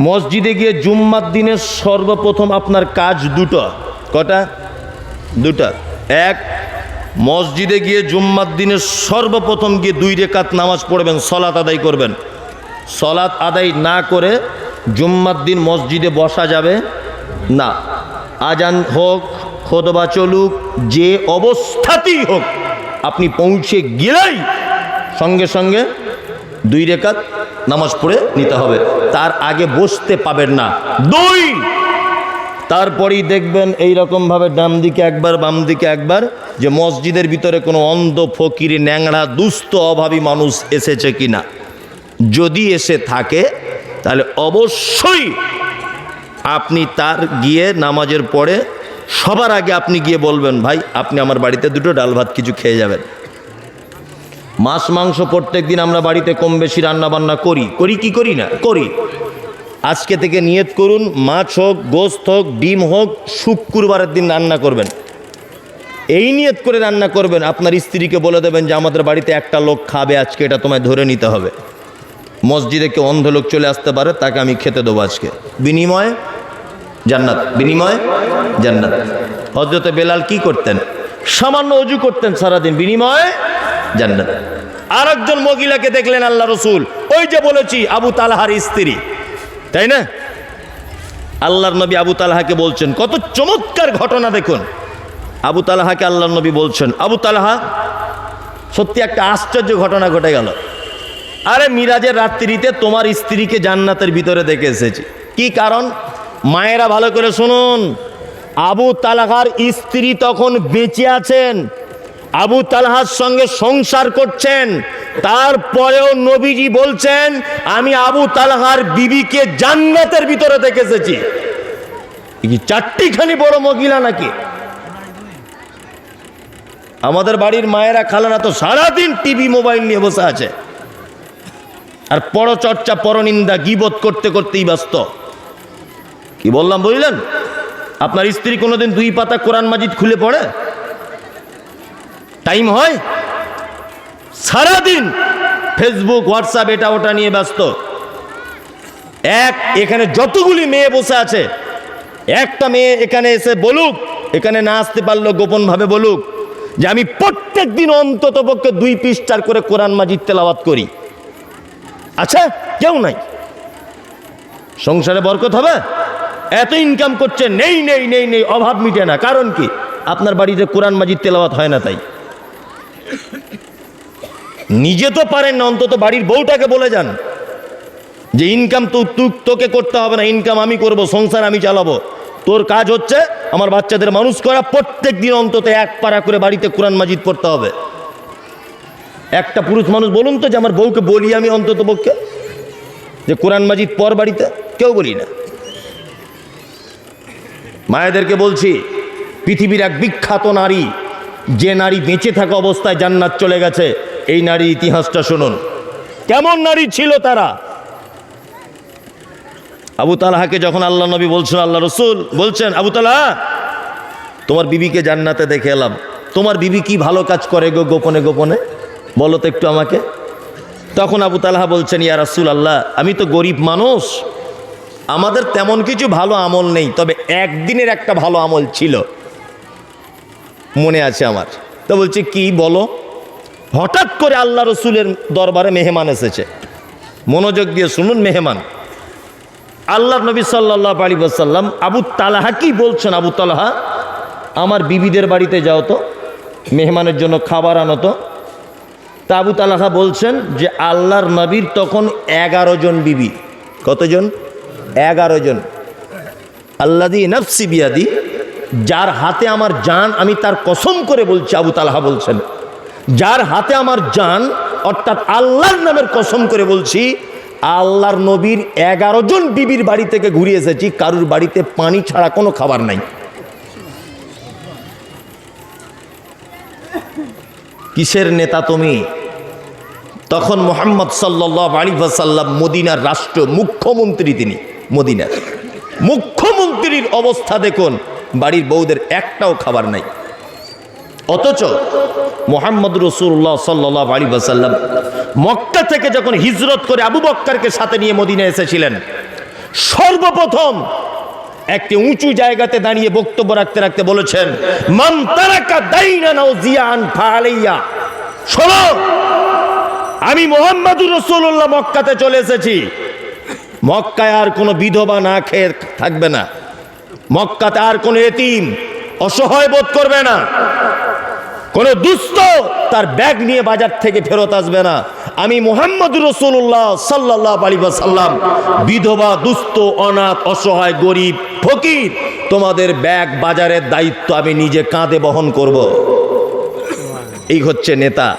মসজিদে গিয়ে জুম্মার দিনে সর্বপ্রথম আপনার কাজ দুটো। কটা? দুটা। এক, মসজিদে গিয়ে জুম্মার দিনে সর্বপ্রথম গিয়ে দুই রেকাত নামাজ পড়বেন সলাত আদায় করবেন। সলাত আদায় না করে জুম্মার দিন মসজিদে বসা যাবে না। আজান হোক, খোদবা চলুক, যে অবস্থাতেই হোক, আপনি পৌঁছে গেলেই সঙ্গে সঙ্গে দুই রেখাত নামাজ পড়ে নিতে হবে। তার আগে বসতে পাবেন না। দুই! তারপরেই দেখবেন এই রকমভাবে ডান দিকে একবার বাম দিকে একবার, যে মসজিদের ভিতরে কোনো অন্ধ, ফকির, ন্যাংড়া, দুস্থ, অভাবী মানুষ এসেছে কিনা। যদি এসে থাকে, তাহলে অবশ্যই আপনি তার গিয়ে নামাজের পরে সবার আগে আপনি গিয়ে বলবেন, ভাই, আপনি আমার বাড়িতে দুটো ডাল ভাত কিছু খেয়ে যাবেন। মাছ, মাংস প্রত্যেক দিন আমরা বাড়িতে কম বেশি রান্না বান্না করি। করি কি করি না? করি। আজকে থেকে নিয়ত করুন, মাছ হোক, গোস্ত হোক, ডিম হোক, শুক্রবারের দিন রান্না করবেন। এই নিয়ত করে রান্না করবেন, আপনার স্ত্রীকে বলে দেবেন যে, আমাদের বাড়িতে একটা লোক খাবে, আজকে এটা তোমায় ধরে নিতে হবে। মসজিদে কেউ অন্ধ লোক চলে আসতে পারে, তাকে আমি খেতে দেবো আজকে। বিনিময়ে জান্নাত বিনিময়ে জান্নাত। হজরতে বেলাল কি করতেন? সামান্য অজু করতেন সারাদিন, বিনিময়ে জান্নাত। আর একজন মহিলাকে দেখলেন আল্লাহ রসুল। ওই যে বলেছি, আবু তালহার স্ত্রী। তাই না? আল্লাহর নবী আবু তালহাকে বলছেন, কত চমৎকার ঘটনা দেখুন। আবু তালহাকে আল্লাহর নবী বলছেন, আবু তালহা, সত্যি একটা আশ্চর্য ঘটনা ঘটে গেল। আরে মিরাজের রাত্রিতে তোমার স্ত্রীকে জান্নাতের ভিতরে দেখে এসেছি। কি কারণ? মায়েরা ভালো করে শুনুন। আবু তালাহার স্ত্রী তখন বেঁচে আছেন। আবু তালহার সঙ্গে সংসার করছেন। তারপরেও নবীজি বলছেন, আমি আবু তালহার বিবিকে জান্নাতের ভিতরে দেখে এসেছি। চারটিখানি বড় মহিলা নাকি? আমাদের বাড়ির মায়েরা খালানা তো সারাদিন টিভি, মোবাইল নিয়ে বসে আছে। আর পরচর্চা, পরনিন্দা, গিবত করতে করতেই ব্যস্ত। কি বললাম বুঝলেন? আপনার স্ত্রী কোনোদিন দুই পাতা কোরআন মাজিদ খুলে পড়ে? টাইম হয়? সারাদিন ফেসবুক, হোয়াটসঅ্যাপ, এটা ওটা নিয়ে ব্যস্ত। এক, এখানে যতগুলি মেয়ে বসে আছে, একটা মেয়ে এখানে এসে বলুক, এখানে না আসতে পারল গোপনভাবে বলুক, যে আমি প্রত্যেক দিন অন্তত পক্ষে দুই পৃষ্ঠার করে কোরআন, মাজিদ, তেলাওয়াত করি। আচ্ছা কেউ নাই। সংসারে বরকত হবে? এত ইনকাম করছে, নেই নেই নেই নেই, অভাব মিটে না। কারণ কি? আপনার বাড়িতে কোরআন, মাজিদ, তেলাওয়াত হয় না তাই। নিজে তো পারেন না, অন্তত বাড়ির বউটাকে বলে যান। যে ইনকাম তো তোকে করতে হবে না ইনকাম আমি করব, সংসার আমি চালাবো। তোর কাজ হচ্ছে আমার বাচ্চাদের মানুষ করা প্রত্যেক দিন অন্তত এক পারা করে বাড়িতে কোরআন মাজিদ পড়তে হবে। একটা পুরুষ মানুষ বলুন তো যে, আমার বউকে বলি আমি অন্তত পক্ষে? যে, কোরআন মাজিদ পর বাড়িতে? কেউ বলি না। মায়েদেরকে বলছি, পৃথিবীর এক বিখ্যাত নারী যে নারী বেঁচে থাকা অবস্থায় জান্নাত চলে গেছে, এই নারীর ইতিহাসটা শুনুন। কেমন নারী ছিল তারা? আবু তালাহাকে যখন আল্লাহ নবী বলছেন, আল্লাহ রসুল বলছেন, আবু তালাহা, তোমার বিবিকে জান্নাতে দেখে এলাম। তোমার বিবি কি ভালো কাজ করে গো গোপনে গোপনে? বলো তো একটু আমাকে। তখন আবু তালাহা বলছেন, ইয়া রাসুল আল্লাহ আমি তো গরিব মানুষ। আমাদের তেমন কিছু ভালো আমল নেই, তবে একদিনের একটা ভালো আমল ছিল। মনে আছে আমার। তো বলছে, কি বলো? হঠাৎ করে আল্লাহ রসুলের দরবারে মেহমান এসেছে। মনোযোগ দিয়ে শুনুন, মেহমান। আল্লাহ নবী সাল্লাহ আলী সাল্লাম আবু তালাহা কি বলছেন, আবু তালাহা? আমার বিবিদের বাড়িতে যাও তো, মেহমানের জন্য খাবার আনো তো। তা আবু তালাহা বলছেন যে, আল্লাহর নবীর তখন এগারো জন বিবি। কতজন? এগারো জন। আল্লাদি নফসি বিয়াদি যার হাতে আমার জান, আমি তার কসম করে বলছি, আবু তালাহা বলছেন। যার হাতে আমার জান, অর্থাৎ আল্লাহর নামের কসম করে বলছি, আল্লাহর নবীর এগারো জন বিবির বাড়ি থেকে ঘুরে এসেছি, কারুর বাড়িতে পানি ছাড়া কোনো খাবার নাই। কিসের নেতা তুমি? তখন মোহাম্মদ সাল্লাহ আলী সাল্লাম মদিনার রাষ্ট্র মুখ্যমন্ত্রী তিনি, মদিনার। মুখ্যমন্ত্রীর অবস্থা দেখুন বাড়ির বউদের একটাও খাবার নাই। অথচ মোহাম্মদ রসুল্লাহ সাল্লাহ আলী সাল্লাম মক্কা থেকে যখন হিজরত করে আবু বক্কারকে সাথে নিয়ে মদিনা এসেছিলেন, সর্বপ্রথম একটি উঁচু জায়গাতে দাঁড়িয়ে বক্তব্য রাখতে রাখতে বলেছেন শোনো, আমি মোহাম্মদুর রসুল্লাহ মক্কাতে চলে এসেছি। মক্কায় আর কোনো বিধবা না খেয়ে থাকবে না। মক্কাতে আর কোনো এতিম অসহায় বোধ করবে না। কোনো দুস্থ তার ব্যাগ নিয়ে বাজার থেকে ফেরত আসবে না। আমি মোহাম্মদ রসুল্লাহ সাল্লাহ আলী সাল্লাম বিধবা, দুস্থ, অনাথ, অসহায়, গরিব, ফকির, তোমাদের ব্যাগ বাজারের দায়িত্ব আমি নিজে কাঁধে বহন করব। এই হচ্ছে নেতা।